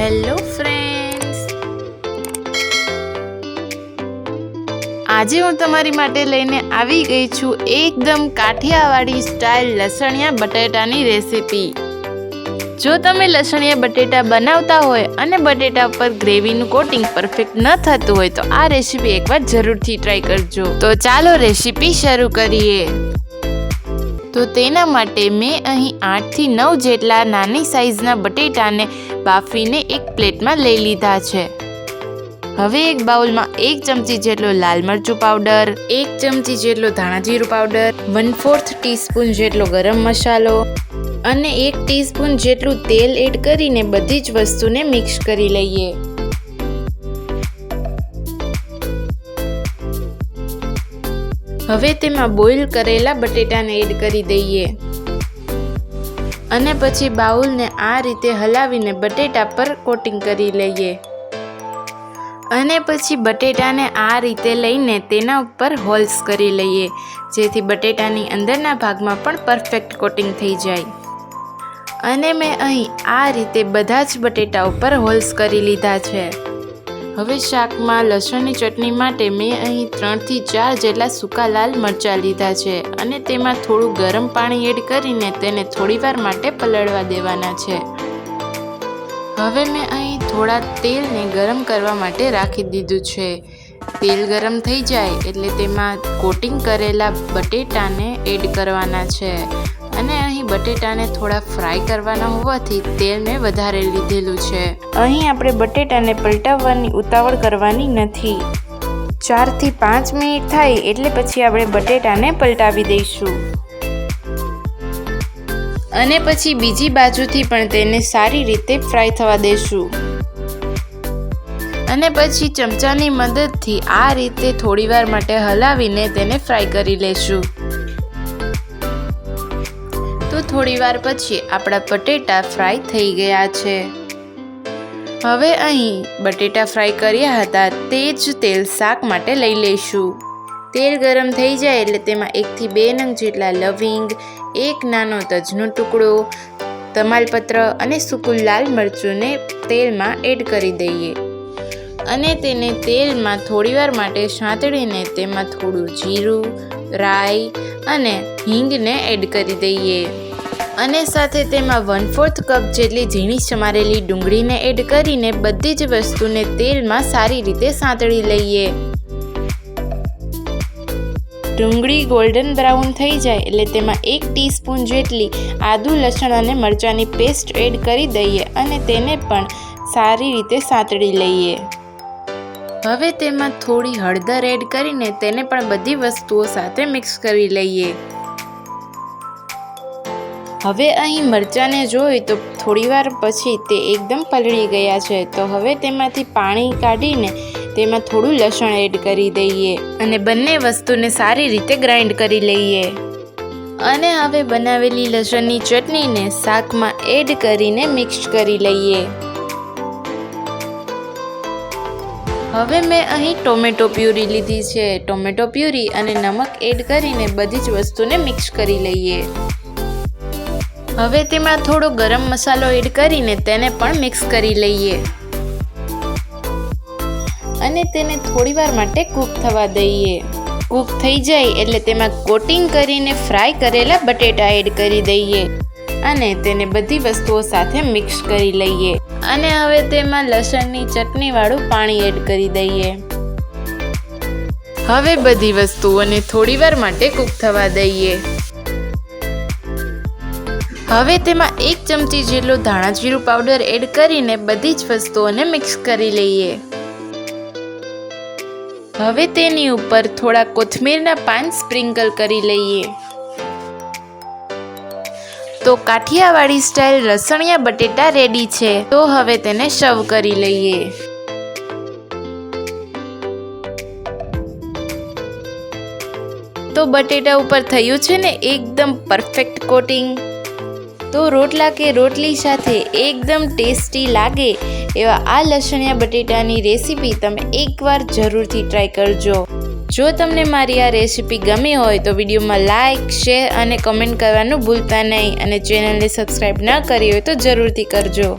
Hello friends. આજે હું તમારી માટે લઈને આવી ગઈ છું એકદમ કાઠિયાવાડી સ્ટાઇલ લસણિયા બટેટાની રેસીપી જો તમે લસણિયા બટેટા બનાવતા હોય અને બટેટા પર ગ્રેવીનું કોટિંગ પરફેક્ટ ન થતું હોય તો આ રેસીપી એકવાર જરૂરથી ટ્રાય કરજો. તો ચાલો રેસીપી શરૂ કરીએ. તો તેના માટે મેં અહીં આઠથી નવ જેટલા નાની સાઈઝના બટેટાને બાફીને એક પ્લેટમાં લઈ લીધા છે. હવે એક બાઉલમાં એક ચમચી જેટલો લાલ મરચું પાવડર, એક ચમચી જેટલો ધાણા જીરું પાવડર વન ફોર્થ ટીસ્પૂન જેટલો ગરમ મસાલો અને એક ટીસ્પૂન જેટલું તેલ એડ કરીને બધી જ વસ્તુને મિક્સ કરી લઈએ. હવે તેમાં બોઇલ કરેલા બટેટાને એડ કરી દઈએ. અને પછી બાઉલને આ રીતે હલાવીને બટેટા પર કોટિંગ કરી લઈએ. અને પછી બટેટાને આ રીતે લઈને તેના ઉપર હોલ્સ કરી લઈએ, જેથી બટેટાની અંદરના ભાગમાં પણ પરફેક્ટ કોટિંગ થઈ જાય. અને મેં અહીં આ રીતે બધા જ બટેટા ઉપર હોલ્સ કરી લીધા છે. હવે શાકમાં લસણની ચટણી માટે મેં અહીં ત્રણથી ચાર જેટલા સૂકા લાલ મરચાં લીધા છે અને તેમાં થોડું ગરમ પાણી એડ કરીને તેને થોડીવાર માટે પલળવા દેવાના છે. હવે મેં અહીં થોડા તેલને ગરમ કરવા માટે રાખી દીધું છે. તેલ ગરમ થઈ જાય એટલે તેમાં કોટિંગ કરેલા બટેટાને એડ કરવાના છે. બટેટાને થોડા ફ્રાય કરવાના હોવાથી તેલ મેં વધારે લીધેલું છે. અહીં આપણે બટેટાને પલટાવવાની ઉતાવળ કરવાની નથી. ચારથી પાંચ મિનિટ થાય એટલે પછી આપણે બટેટાને પલટાવી દઈશું. અને પછી બીજી બાજુથી પણ તેને સારી રીતે ફ્રાય થવા દેશું અને પછી ચમચાની મદદથી આ રીતે થોડીવાર માટે હલાવીને તેને ફ્રાય કરી લેશું. તો થોડીવાર પછી આપણા બટેટા ફ્રાય થઈ ગયા છે. હવે અહીં બટેટા ફ્રાય કર્યા હતા તે જ તેલ શાક માટે લઈ લઈશું. તેલ ગરમ થઈ જાય એટલે તેમાં એકથી બે નંગ જેટલા લવિંગ, એક નાનો તજનો ટુકડો, તમાલપત્ર અને સૂકું લાલ મરચુંને તેલમાં એડ કરી દઈએ. અને તેને તેલમાં થોડીવાર માટે સાંતળીને તેમાં થોડું જીરું, રાઈ અને હિંગને એડ કરી દઈએ. અને સાથે તેમાં વન ફોર્થ કપ જેટલી ઝીણી સમારેલી ડુંગળીને એડ કરીને બધી જ વસ્તુને તેલમાં સારી રીતે સાંતળી લઈએ. ડુંગળી ગોલ્ડન બ્રાઉન થઈ જાય એટલે તેમાં એક ટીસ્પૂન જેટલી આદુ, લસણ અને મરચાંની પેસ્ટ એડ કરી દઈએ અને તેને પણ સારી રીતે સાંતળી લઈએ. હવે તેમાં થોડી હળદર એડ કરીને તેને પણ બધી વસ્તુઓ સાથે મિક્સ કરી લઈએ. હવે અહીં મરચાંને જોઈ તો થોડીવાર પછી તે એકદમ પલળી ગયા છે. તો હવે તેમાંથી પાણી કાઢીને તેમાં થોડું લસણ એડ કરી દઈએ અને બંને વસ્તુને સારી રીતે ગ્રાઇન્ડ કરી લઈએ. અને હવે બનાવેલી લસણની ચટણીને શાકમાં એડ કરીને મિક્સ કરી લઈએ. હવે મેં અહીં ટોમેટો પ્યુરી લીધી છે. ટોમેટો પ્યુરી અને નમક એડ કરીને બધી જ વસ્તુને મિક્સ કરી લઈએ. હવે તેમાં થોડો ગરમ મસાલો એડ કરીને તેને પણ મિક્સ કરી લઈએ. અને તેને થોડીવાર માટે કૂક થવા દઈએ. કૂક થઈ જાય એટલે તેમાં કોટિંગ કરીને ફ્રાય કરેલા બટેટા એડ કરી દઈએ. અને તેને બધી વસ્તુઓ સાથે મિક્સ કરી લઈએ. અને હવે તેમાં લસણની ચટણીવાળું પાણી એડ કરી દઈએ. હવે બધી વસ્તુઓને થોડીવાર માટે કૂક થવા દઈએ. હવે તેમાં એક ચમચી જેટલો ધાણા જીરું પાવડર એડ કરીને બધી જ વસ્તુઓને મિક્સ કરી લઈએ. હવે તેની ઉપર થોડા કોથમીરના પાન સ્પ્રિંકલ કરી લઈએ. તો કાઠિયાવાડી સ્ટાઇલ રસણિયા બટેટા રેડી છે. તો હવે તેને શવ કરી લઈએ. તો બટેટા ઉપર થયું છે ને એકદમ પરફેક્ટ કોટિંગ તો રોટલા કે રોટલી સાથે એકદમ ટેસ્ટી લાગે એવા આ લસણિયા બટેટાની રેસીપી તમે એકવાર જરૂરથી ટ્રાય કરજો. જો તમને મારી આ રેસીપી ગમી હોય તો વિડીયોમાં લાઇક શેર અને કમેન્ટ કરવાનું ભૂલતા નહીં અને ચેનલને સબસ્ક્રાઈબ ન કરી હોય તો જરૂરથી કરજો.